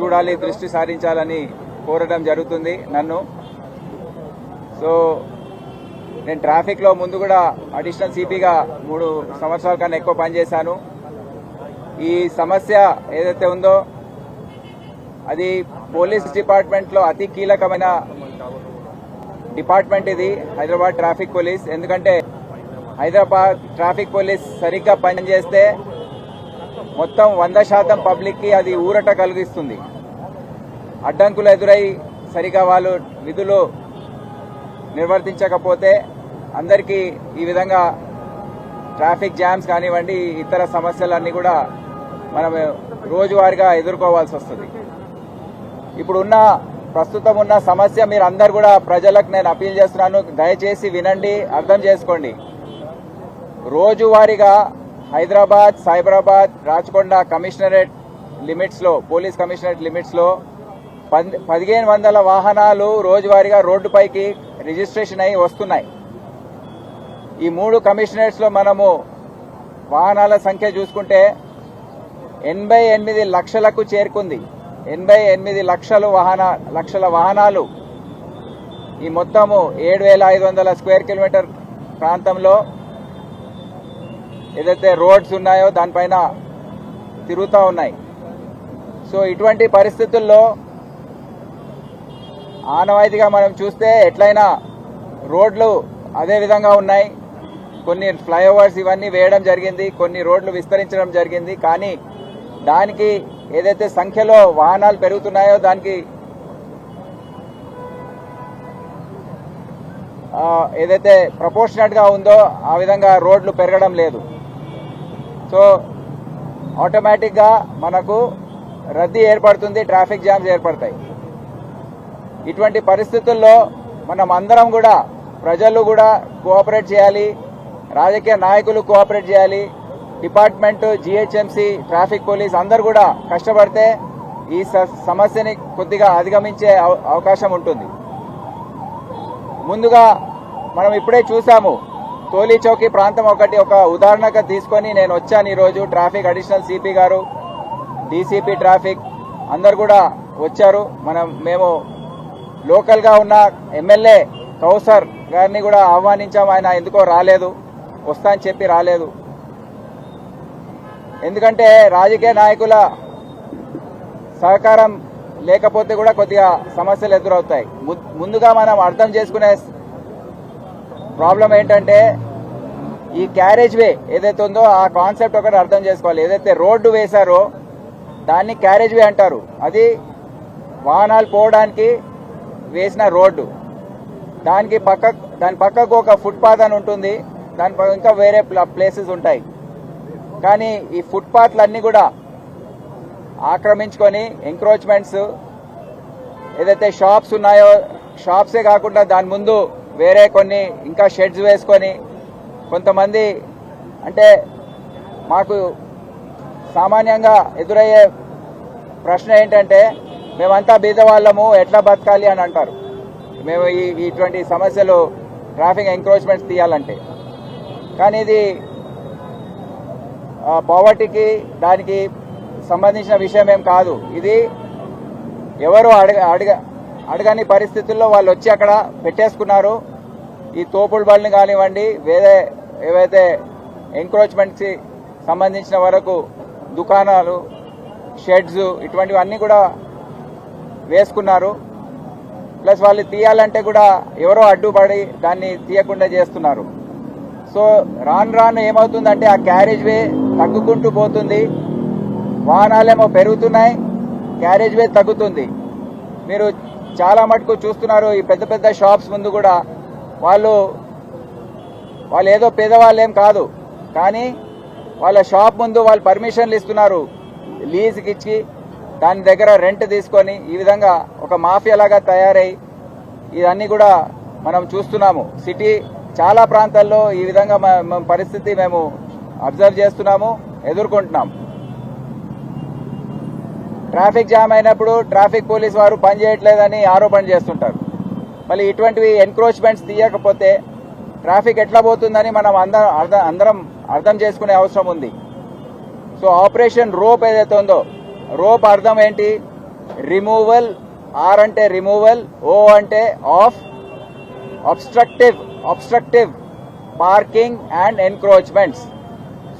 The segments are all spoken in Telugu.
చూడాలి దృష్టి సారించాలని కోరడం జరుగుతుంది నన్ను. సో నేను ట్రాఫిక్లో ముందు కూడా అడిషనల్ సిపిగా మూడు సంవత్సరాల కన్నా ఎక్కువ పనిచేశాను. ఈ సమస్య ఏదైతే ఉందో అది పోలీస్ డిపార్ట్మెంట్లో అతి కీలకమైన డిపార్ట్మెంట్ ఇది హైదరాబాద్ ట్రాఫిక్ పోలీస్. ఎందుకంటే హైదరాబాద్ ట్రాఫిక్ పోలీస్ సరిగ్గా పనిచేస్తే మొత్తం వంద శాతం పబ్లిక్కి అది ఊరట కలిగిస్తుంది. అడ్డంకులు ఎదురై సరిగా వాళ్ళు విధులు నిర్వర్తించకపోతే అందరికీ ఈ విధంగా ట్రాఫిక్ జామ్స్ కానివ్వండి ఇతర సమస్యలన్నీ కూడా మనం రోజువారీగా ఎదుర్కోవాల్సి వస్తుంది. ఇప్పుడున్న ప్రస్తుతం ఉన్న సమస్య మీరు అందరు కూడా ప్రజలకు నేను అప్పీల్ చేస్తున్నాను దయచేసి వినండి అర్థం చేసుకోండి. రోజువారీగా హైదరాబాద్ సైబరాబాద్ రాచకొండ కమిషనరేట్ లిమిట్స్లో పోలీస్ కమిషనరేట్ లిమిట్స్లో పదిహేను వందల వాహనాలు రోజువారీగా రోడ్డుపైకి రిజిస్ట్రేషన్ అయి వస్తున్నాయి. ఈ మూడు కమిషనరేట్స్లో మనము వాహనాల సంఖ్య చూసుకుంటే ఎనభై ఎనిమిది లక్షలకు చేరుకుంది. ఎనభై ఎనిమిది లక్షలు వాహన లక్షల వాహనాలు ఈ మొత్తము ఏడు వేల ఐదు వందల స్క్వేర్ కిలోమీటర్ ప్రాంతంలో ఏదైతే రోడ్స్ ఉన్నాయో దానిపైన తిరుగుతూ ఉన్నాయి. సో ఇటువంటి పరిస్థితుల్లో ఆనవాయితీగా మనం చూస్తే ఎట్లయినా రోడ్లు అదే విధంగా ఉన్నాయి. కొన్ని ఫ్లైఓవర్స్ ఇవన్నీ వేయడం జరిగింది కొన్ని రోడ్లు విస్తరించడం జరిగింది. కానీ దానికి ఏదైతే సంఖ్యలో వాహనాలు పెరుగుతున్నాయో దానికి ఏదైతే ప్రపోర్షనట్గా ఉందో ఆ విధంగా రోడ్లు పెరగడం లేదు. సో ఆటోమేటిక్గా మనకు రద్దీ ఏర్పడుతుంది ట్రాఫిక్ జామ్స్ ఏర్పడతాయి. ఇటువంటి పరిస్థితుల్లో మనం అందరం కూడా ప్రజలు కూడా కోఆపరేట్ చేయాలి రాజకీయ నాయకులు కోఆపరేట్ చేయాలి డిపార్ట్మెంట్ జీహెచ్ఎంసీ ట్రాఫిక్ పోలీస్ అందరు కూడా కష్టపడితే ఈ సమస్యని కొద్దిగా అధిగమించే అవ- అవకాశం ఉంటుంది. ముందుగా మనం ఇప్పుడే చూసాము తోలీచౌకి ప్రాంతం ఒకటి ఒక ఉదాహరణగా తీసుకొని నేను వచ్చాను ఈరోజు ట్రాఫిక్ అడిషనల్ సిపి గారు డీసీపీ ట్రాఫిక్ అందరు కూడా వచ్చారు. మనం మేము లోకల్గా ఉన్న ఎమ్మెల్యే కౌసర్ గారిని కూడా ఆహ్వానించాం. ఆయన ఎందుకో రాలేదు. వస్తా అని చెప్పి రాలేదు. ఎందుకంటే రాజకీయ నాయకుల సహకారం లేకపోతే కూడా కొద్దిగా సమస్యలు ఎదురవుతాయి. ము- ముందుగా మనం అర్థం చేసుకునే ప్రాబ్లం ఏంటంటే ఈ క్యారేజ్ వే ఏదైతే ఉందో ఆ కాన్సెప్ట్ ఒకటి అర్థం చేసుకోవాలి. ఏదైతే రోడ్డు వేశారో దాన్ని క్యారేజ్ వే అంటారు. అది వాహనాలు పోవడానికి వేసిన రోడ్డు. దానికి పక్క దాని పక్కకు ఒక ఫుట్పాత్ అని ఉంటుంది. దాని ఇంకా వేరే ప్లేసెస్ ఉంటాయి. కానీ ఈ ఫుట్పాత్లన్నీ కూడా ఆక్రమించుకొని ఎంక్రోచ్మెంట్స్ ఏదైతే షాప్స్ ఉన్నాయో షాప్సే కాకుండా దాని ముందు వేరే కొన్ని ఇంకా షెడ్స్ వేసుకొని కొంతమంది అంటే మాకు సామాన్యంగా ఎదురయ్యే ప్రశ్న ఏంటంటే మేమంతా బీదవాళ్ళము ఎట్లా బతకాలి అని అంటారు. మేము ఈ ఇటువంటి సమస్యలు ట్రాఫిక్ ఎంక్రోచ్మెంట్స్ తీయాలంటే. కానీ ఇది పవర్టీకి దానికి సంబంధించిన విషయం ఏం కాదు. ఇది ఎవరు అడగ అడగ అడగని పరిస్థితుల్లో వాళ్ళు వచ్చి అక్కడ పెట్టేసుకున్నారు. ఈ తోపుడు బళ్ళని కానివ్వండి వేరే ఏవైతే ఎంక్రోచ్మెంట్స్కి సంబంధించిన వరకు దుకాణాలు షెడ్స్ ఇటువంటివన్నీ కూడా వేసుకున్నారు. ప్లస్ వాళ్ళు తీయాలంటే కూడా ఎవరో అడ్డుపడి దాన్ని తీయకుండా చేస్తున్నారు. సో రాను రాను ఏమవుతుందంటే ఆ క్యారేజ్ వే తగ్గుకుంటూ పోతుంది. వాహనాలేమో పెరుగుతున్నాయి. క్యారేజ్ వే తగ్గుతుంది. మీరు చాలా మటుకు చూస్తున్నారు ఈ పెద్ద పెద్ద షాప్స్ ముందు కూడా వాళ్ళు వాళ్ళు ఏదో పేదవాళ్ళు ఏం కాదు. కానీ వాళ్ళ షాప్ ముందు వాళ్ళు పర్మిషన్లు ఇస్తున్నారు. లీజ్కి ఇచ్చి దాని దగ్గర రెంట్ తీసుకొని ఈ విధంగా ఒక మాఫియా లాగా తయారై ఇదన్నీ కూడా మనం చూస్తున్నాము. సిటీ చాలా ప్రాంతాల్లో ఈ విధంగా పరిస్థితి మేము అబ్జర్వ్ చేస్తున్నాము ఎదుర్కొంటున్నాం ట్రాఫిక్ జామ్ అయినప్పుడు ట్రాఫిక్ పోలీస్ వారు పనిచేయట్లేదని ఆరోపణ చేస్తుంటారు. మళ్ళీ ఇటువంటివి ఎన్క్రోచ్మెంట్స్ తీయకపోతే ట్రాఫిక్ ఎట్లా పోతుందని మనం అందరం అర్థం అందరం అర్థం చేసుకునే అవసరం ఉంది. సో ఆపరేషన్ రోప్ ఏదైతే ఉందో రోప్ అర్థం ఏంటి? రిమూవల్ ఆర్ అంటే రిమూవల్ ఓ అంటే of obstructive obstructive parking and encroachments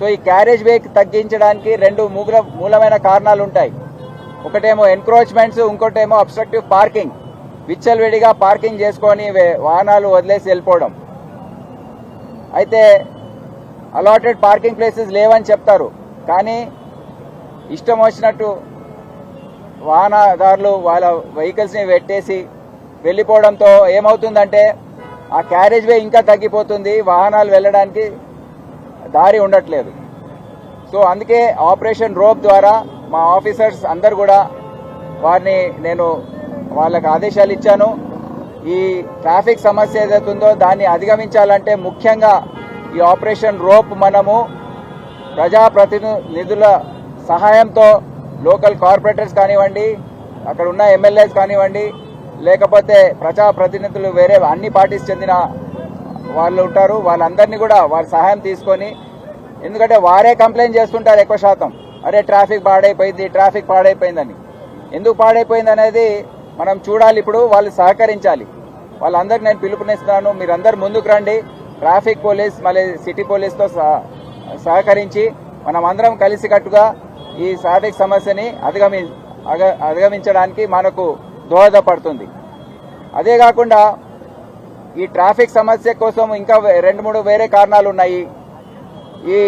so ఈ క్యారేజ్ వేక్ తగ్గించడానికి రెండు మూల మూలమైన కారణాలు ఉంటాయి. ఒకటేమో ఎన్క్రోచ్మెంట్స్ ఇంకోటేమో అబ్స్ట్రక్టివ్ పార్కింగ్ విచ్చలవిడిగా పార్కింగ్ చేసుకొని వే- వాహనాలు వదిలేసి వెళ్ళిపోవడం. అయితే అలాటెడ్ పార్కింగ్ ప్లేసెస్ లేవని చెప్తారు. కానీ ఇష్టం వచ్చినట్టు వాహనదారులు వాళ్ళ వెహికల్స్ని పెట్టేసి వెళ్ళిపోవడంతో ఏమవుతుందంటే ఆ క్యారేజ్ వే ఇంకా తగ్గిపోతుంది. వాహనాలు వెళ్ళడానికి దారి ఉండట్లేదు. సో అందుకే ఆపరేషన్ రోప్ ద్వారా మా ఆఫీసర్స్ అందరు కూడా వారిని నేను వాళ్ళకి ఆదేశాలు ఇచ్చాను. ఈ ట్రాఫిక్ సమస్య ఏదైతుందో దాన్ని అధిగమించాలంటే ముఖ్యంగా ఈ ఆపరేషన్ రోప్ మనము ప్రజాప్రతినిధుల సహాయంతో లోకల్ కార్పొరేటర్స్ కానివ్వండి అక్కడ ఉన్న ఎమ్మెల్యేస్ కానివ్వండి లేకపోతే ప్రజాప్రతినిధులు వేరే అన్ని పార్టీస్ చెందిన వాళ్ళు ఉంటారు. వాళ్ళందరినీ కూడా వాళ్ళ సహాయం తీసుకొని ఎందుకంటే వారే కంప్లైంట్ చేస్తుంటారు ఎక్కువ శాతం. అరే ట్రాఫిక్ పాడైపోయింది ట్రాఫిక్ పాడైపోయిందని. ఎందుకు పాడైపోయింది అనేది మనం చూడాలి ఇప్పుడు వాళ్ళు సహకరించాలి. వాళ్ళందరికీ నేను పిలుపునిస్తున్నాను మీరందరు ముందుకు రండి. ట్రాఫిక్ పోలీస్ మళ్ళీ సిటీ పోలీస్తో సహ- సహకరించి మనం అందరం కలిసికట్టుగా ఈ ట్రాఫిక్ సమస్యని అధిగమి అధిగమించడానికి మనకు దోహదపడుతుంది. అదే కాకుండా ఈ ట్రాఫిక్ సమస్య కోసం ఇంకా రెండు మూడు వేరే కారణాలు ఉన్నాయి ఈ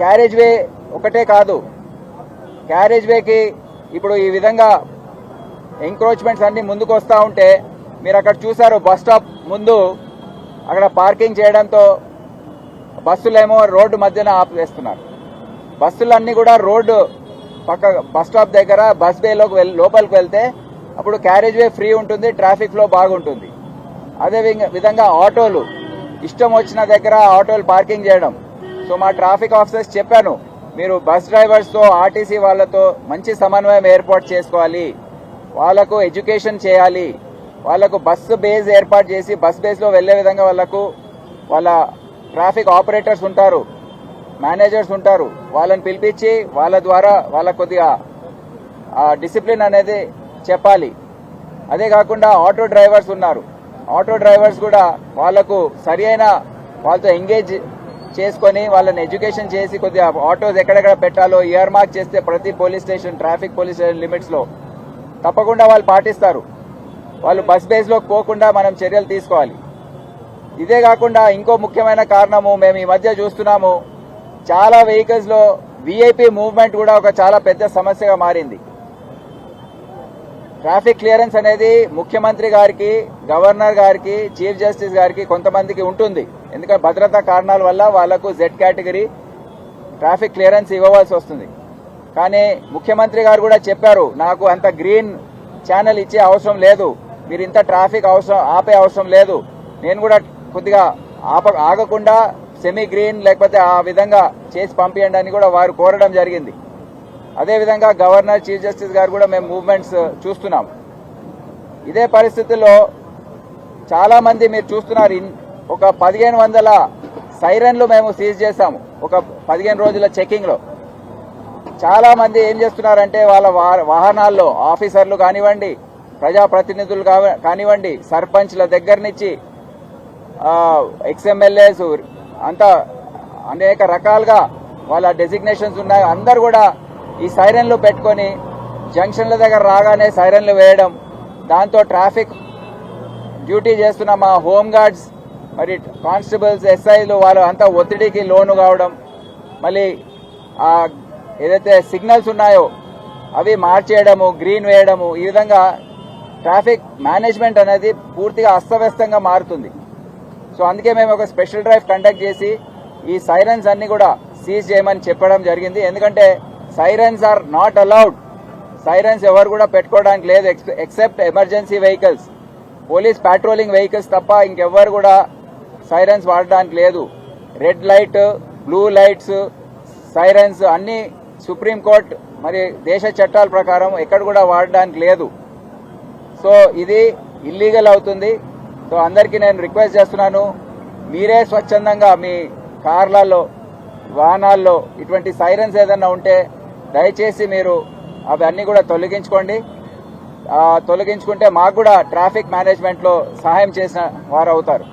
క్యారేజ్ వే ఒకటే కాదు. క్యారేజ్ వేకి ఇప్పుడు ఈ విధంగా ఎంక్రోచ్మెంట్స్ అన్ని ముందుకు వస్తూ ఉంటే మీరు అక్కడ చూసారు బస్ స్టాప్ ముందు అక్కడ పార్కింగ్ చేయడంతో బస్సులేమో రోడ్డు మధ్యన ఆపేస్తున్నారు. బస్సులన్నీ కూడా రోడ్డు పక్క బస్ స్టాప్ దగ్గర బస్ బేలోకి వెళ్ళి లోపలికి వెళ్తే అప్పుడు క్యారేజ్ వే ఫ్రీ ఉంటుంది ట్రాఫిక్ ఫ్లో బాగుంటుంది. అదే విధంగా- విధంగా ఆటోలు. ఇష్టం వచ్చిన దగ్గర ఆటోలు పార్కింగ్ చేయడం. సో మా ట్రాఫిక్ ఆఫీసర్స్ చెప్పాను మీరు బస్ డ్రైవర్స్తో ఆర్టీసీ వాళ్ళతో మంచి సమన్వయం ఏర్పాటు చేసుకోవాలి. వాళ్ళకు ఎడ్యుకేషన్ చేయాలి. వాళ్ళకు బస్సు బేస్ ఏర్పాటు చేసి బస్ బేస్లో వెళ్ళే విధంగా వాళ్ళకు వాళ్ళ ట్రాఫిక్ ఆపరేటర్స్ ఉంటారు. మేనేజర్స్ ఉంటారు. వాళ్ళని పిలిపించి వాళ్ళ ద్వారా వాళ్ళ కొద్దిగా డిసిప్లిన్ అనేది చెప్పాలి. అదే కాకుండా ఆటో డ్రైవర్స్ ఉన్నారు. ఆటో డ్రైవర్స్ కూడా వాళ్ళకు సరి అయిన వాళ్ళతో ఎంగేజ్ చేసుకొని వాళ్ళని ఎడ్యుకేషన్ చేసి కొద్దిగా ఆటోస్ ఎక్కడెక్కడ పెట్టాలో ఇయర్ మార్క్ చేస్తే ప్రతి police station traffic police station లిమిట్స్లో తప్పకుండా వాళ్ళు పాటిస్తారు. వాళ్ళు బస్ బేస్లోకి పోకుండా మనం చర్యలు తీసుకోవాలి. ఇదే కాకుండా ఇంకో ముఖ్యమైన కారణము మేము ఈ మధ్య చూస్తున్నాము. చాలా వెహికల్స్లో విఐపి మూవ్మెంట్ కూడా ఒక చాలా పెద్ద సమస్యగా మారింది. ట్రాఫిక్ క్లియరెన్స్ అనేది ముఖ్యమంత్రి గారికి గవర్నర్ గారికి చీఫ్ జస్టిస్ గారికి కొంతమందికి ఉంటుంది. ఎందుకంటే భద్రతా కారణాల వల్ల వాళ్ళకు జెడ్ కేటగిరీ ట్రాఫిక్ క్లియరెన్స్ ఇవ్వవలసి వస్తుంది. కానీ ముఖ్యమంత్రి గారు కూడా చెప్పారు నాకు అంత గ్రీన్ ఛానల్ ఇచ్చే అవసరం లేదు. మీరు ఇంత ట్రాఫిక్ అవసరం ఆపే అవసరం లేదు. నేను కూడా కొద్దిగా ఆప ఆగకుండా సెమీ గ్రీన్ లేకపోతే ఆ విధంగా చేసి పంపించండి అని కూడా వారు కోరడం జరిగింది. అదేవిధంగా గవర్నర్ చీఫ్ జస్టిస్ గారు కూడా మేము మూవ్మెంట్స్ చూస్తున్నాం. ఇదే పరిస్థితుల్లో చాలామంది మీరు చూస్తున్నారు ఇన్- ఒక పదిహేను వందల సైరన్లు మేము సీజ్ చేశాము ఒక పదిహేను రోజుల చెకింగ్లో చాలామంది ఏం చేస్తున్నారంటే వాళ్ళ వా- వాహనాల్లో ఆఫీసర్లు కానివ్వండి ప్రజాప్రతినిధులు కానివ్వండి సర్పంచ్ల దగ్గర నుంచి ఎక్స్ఎమ్మెల్యేస్ అంతా అనేక రకాలుగా వాళ్ళ డెసిగ్నేషన్స్ ఉన్నాయి. అందరు కూడా ఈ సైరన్లు పెట్టుకొని జంక్షన్ల దగ్గర రాగానే సైరన్లు వేయడం దాంతో ట్రాఫిక్ డ్యూటీ చేస్తున్న మా హోమ్ గార్డ్స్ మరి కానిస్టేబుల్స్ ఎస్ఐలు వాళ్ళు అంతా ఒత్తిడికి లోను కావడం మళ్ళీ ఆ ఏదైతే సిగ్నల్స్ ఉన్నాయో అవి మార్చేయడము గ్రీన్ వేయడము ఈ విధంగా ట్రాఫిక్ మేనేజ్మెంట్ అనేది పూర్తిగా అస్తవ్యస్తంగా మారుతుంది. సో అందుకే మేము ఒక స్పెషల్ డ్రైవ్ కండక్ట్ చేసి ఈ సైరన్స్ అన్ని కూడా సీజ్ చేయమని చెప్పడం జరిగింది. ఎందుకంటే sirens are not allowed. Sirens ఎవరు కూడా పెట్టుకోవడానికి లేదు except emergency vehicles. Police patrolling vehicles తప్ప ఇంకెవ్వరు కూడా సైరన్స్ వాడడానికి లేదు. Red light blue lights sirens అన్ని సుప్రీంకోర్టు మరి దేశ చట్టాల ప్రకారం ఎక్కడ కూడా వాడడానికి లేదు. సో ఇది ఇల్లీగల్ అవుతుంది. సో అందరికీ నేను రిక్వెస్ట్ చేస్తున్నాను మీరే స్వచ్ఛందంగా మీ కార్లలో వాహనాల్లో ఇటువంటి సైరన్స్ ఏదన్నా ఉంటే దయచేసి మీరు అవన్నీ కూడా తొలగించుకోండి. తొలగించుకుంటే మాకు కూడా ట్రాఫిక్ మేనేజ్మెంట్లో సహాయం చేసిన వారు అవుతారు.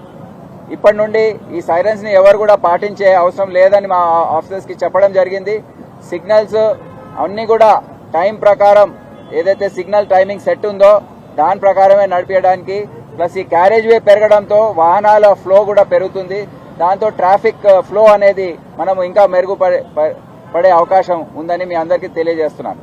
ఇప్పటి నుండి ఈ సైరన్స్ని ఎవరు కూడా పాటించే అవసరం లేదని మా ఆఫీసర్స్కి చెప్పడం జరిగింది. సిగ్నల్స్ అన్నీ కూడా టైం ప్రకారం ఏదైతే సిగ్నల్ టైమింగ్ సెట్ ఉందో దాని ప్రకారమే నడిపించడానికి ప్లస్ ఈ క్యారేజ్ వే పెరగడంతో వాహనాల ఫ్లో కూడా పెరుగుతుంది. దాంతో ట్రాఫిక్ uh, ఫ్లో అనేది మనం ఇంకా మెరుగుపడే పడే అవకాశం ఉందని మీ అందరికీ తెలియజేస్తున్నాను.